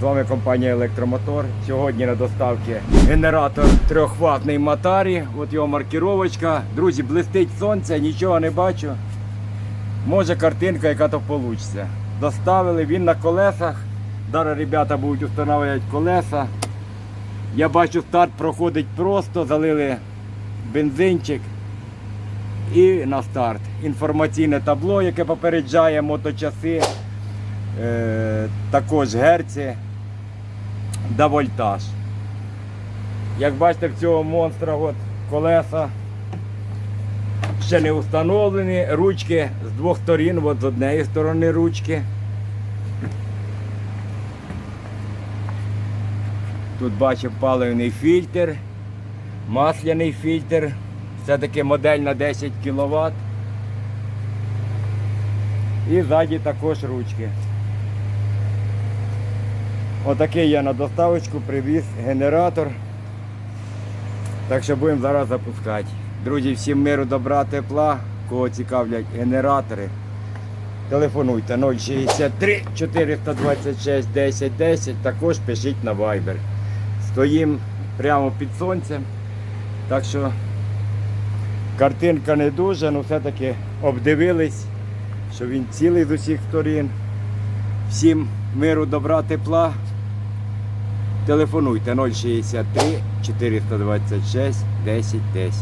З вами компанія Електромотор. Сьогодні на доставці генератор трьохватний Матарі. От його маркіровочка. Друзі, блистить сонце, нічого не бачу. Може картинка, яка то вийде. Доставили він на колесах. Зараз ребята будуть встановлювати колеса. Я бачу, старт проходить просто, залили бензинчик. І на старт. Інформаційне табло, яке попереджає моточаси, е, також герці та вольтаж. Як бачите, в цього монстра от колеса ще не встановлені, ручки з двох сторін, от з однієї сторони ручки. Тут бачимо паливний фільтр, масляний фільтр. Все-таки модель на 10 кВт. І ззаді також ручки. Отакий я на доставочку привіз генератор. Так що будемо зараз запускати. Друзі, всім миру, добра, тепла, кого цікавлять генератори. Телефонуйте 063 426 10 10, також пишіть на Viber. Стоїм прямо під сонцем. Так що картинка не дуже, але все-таки обдивились, що він цілий з усіх сторін. Всім миру, добра, тепла. Телефонуйте 063 426 10 10.